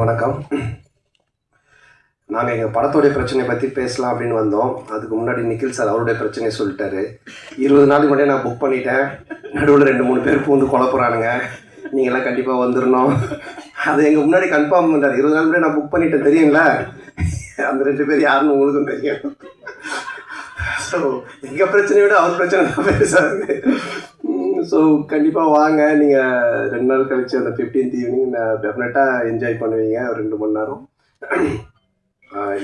வணக்கம். நாங்கள் எங்கள் படத்தோடைய பிரச்சனையை பற்றி பேசலாம் அப்படின்னு வந்தோம். அதுக்கு முன்னாடி நிக்கில் சார் அவருடைய பிரச்சனையை சொல்லிட்டாரு. இருபது நாளுக்கு முன்னாடி நான் புக் பண்ணிட்டேன். நடுவில் ரெண்டு மூணு பேர் பூந்து குழப்புறானுங்க நீங்களாம் கண்டிப்பாக வந்துடணும் அது எங்கள் முன்னாடி கன்ஃபார்ம் பண்ணுறாரு இருபது நாள் முன்னாடி நான் புக் பண்ணிட்டேன். தெரியுங்களா அந்த ரெண்டு பேர் யாருன்னு உங்களுக்கும் தெரியும். ஸோ எங்கள் பிரச்சனையை விட அவர் பிரச்சனை தான் பெருசாகுது ஸோ கண்டிப்பாக வாங்க. நீங்கள் ரெண்டு நாள் கழிச்சு அந்த ஃபிஃப்டீன்த் ஈவினிங் டெஃபினட்டாக என்ஜாய் பண்ணுவீங்க ஒரு ரெண்டு மணி நேரம்.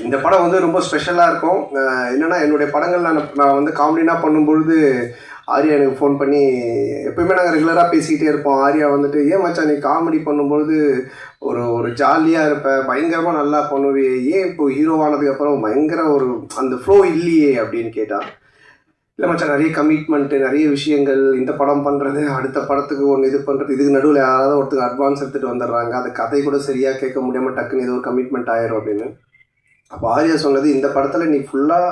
இந்த படம் வந்து ரொம்ப ஸ்பெஷலாக இருக்கும். என்னென்னா என்னன்னா என்னுடைய படங்கள் நான் நான் வந்து காமெடினா பண்ணும்பொழுது ஆர்யா எனக்கு ஃபோன் பண்ணி எப்பயுமே நாங்கள் ரெகுலராக பேசிக்கிட்டே இருப்போம். ஆர்யா வந்துட்டு ஏன் மச்சான் நீ காமெடி பண்ணும்பொழுது ஒரு ஒரு ஜாலியாக இருப்பேன் பயங்கரமாக நல்லா பண்ணுவியே. ஏன் இப்போ ஹீரோவானதுக்கப்புறம் பயங்கர ஒரு அந்த ஃப்ளோ இல்லையே? அப்படின்னு கேட்டான் இல்லை மச்சான் நிறைய கமிட்மெண்ட்டு நிறைய விஷயங்கள் இந்த படம் பண்ணுறது அடுத்த படத்துக்கு ஒன்று இது பண்ணுறது இதுக்கு நடுவில் யாராவது ஒருத்தர் அட்வான்ஸ் எடுத்துகிட்டு வந்துடுறாங்க அந்த கதை கூட சரியாக கேட்க முடியாமல் டக்குன்னு ஏதோ ஒரு கமிட்மெண்ட் ஆயிரும் அப்படின்னு. அப்போ ஆரியா சொன்னது இந்த படத்தில் நீ ஃபுல்லாக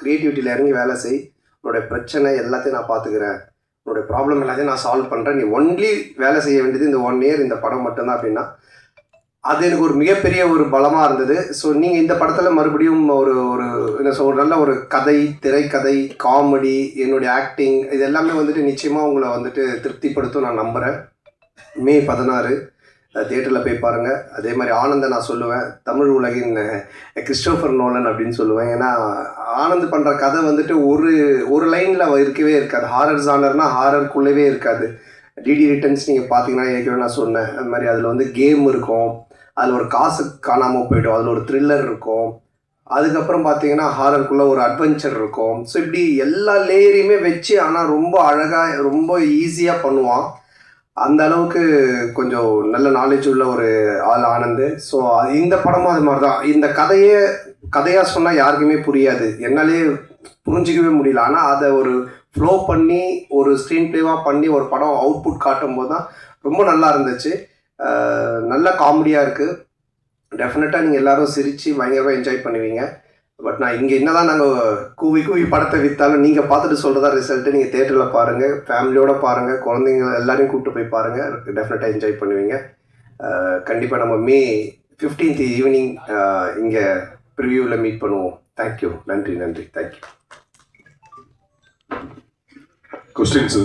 க்ரியேட்டிவிட்டியில் இறங்கி வேலை செய். உன்னோடைய பிரச்சனை எல்லாத்தையும் நான் பார்த்துக்கிறேன் உன்னோடைய ப்ராப்ளம் எல்லாத்தையும் நான் சால்வ் பண்ணுறேன் நீ ஒன்லி வேலை செய்ய வேண்டியது இந்த ஒன் இயர் இந்த படம் மட்டும்தான் அப்படின்னா அது எனக்கு ஒரு மிகப்பெரிய ஒரு பலமாக இருந்தது. ஸோ நீங்கள் இந்த படத்தில் மறுபடியும் ஒரு ஒரு என்ன சொல் நல்ல ஒரு கதை திரைக்கதை காமெடி என்னுடைய ஆக்டிங் இது எல்லாமே வந்துட்டு நிச்சயமாக உங்களை வந்துட்டு திருப்திப்படுத்தும் நான் நம்புகிறேன் மே பதினாறு தியேட்டரில் போய் பாருங்கள் அதே மாதிரி ஆனந்த நான் சொல்லுவேன். தமிழ் உலகின் கிறிஸ்டோஃபர் நோலன் அப்படின்னு சொல்லுவேன். ஏன்னா ஆனந்த் பண்ணுற கதை வந்துட்டு ஒரு ஒரு லைனில் இருக்கவே இருக்காது. ஹாரர் ஜானர்னால் ஹாரருக்குள்ளவே இருக்காது. டிடி ரிட்டர்ன்ஸ் நீங்கள் பார்த்தீங்கன்னா ஏற்கனவே நான் சொன்னேன். அது மாதிரி அதில் வந்து கேம் இருக்கும். அதில் ஒரு காசு காணாமல் போயிடும். அதில் ஒரு த்ரில்லர் இருக்கும். அதுக்கப்புறம் பார்த்தீங்கன்னா ஹாரருக்குள்ளே ஒரு அட்வென்ச்சர் இருக்கும். ஸோ இப்படி எல்லா லேயரையுமே வச்சு ஆனால் ரொம்ப அழகாக ரொம்ப ஈஸியாக பண்ணுவான். அந்த அளவுக்கு கொஞ்சம் நல்ல நாலேஜ் உள்ள ஒரு ஆள் ஆனந்து. ஸோ இந்த படமும் அது மாதிரி தான் இந்த கதையே கதையாக சொன்னால் யாருக்குமே புரியாது. என்னாலே புரிஞ்சிக்கவே முடியல. ஆனால் அதை ஒரு ஃப்ளோ பண்ணி ஒரு ஸ்க்ரீன் ப்ளேவாக பண்ணி ஒரு படம் அவுட்புட் காட்டும் போது தான் ரொம்ப நல்லா இருந்துச்சு. நல்ல காமெடியாக இருக்குது டெஃபினட்டாக நீங்கள் எல்லாரும் சிரித்து பயங்கரமாக என்ஜாய் பண்ணுவீங்க. பட் நான் இங்கே என்ன தான் நாங்கள் கூவி கூவி படத்தை விற்றாலும் நீங்கள் பார்த்துட்டு சொல்கிறதா ரிசல்ட்டு நீங்கள் தேட்டரில் பாருங்கள் ஃபேமிலியோடு பாருங்கள் குழந்தைங்க எல்லாரையும் கூப்பிட்டு போய் பாருங்கள் டெஃபினட்டாக என்ஜாய் பண்ணுவீங்க. கண்டிப்பாக நம்ம மே ஃபிஃப்டீன்த் ஈவினிங் இங்கே ப்ரிவியூவில் மீட் பண்ணுவோம். தேங்க்யூ நன்றி நன்றி. Thank you questions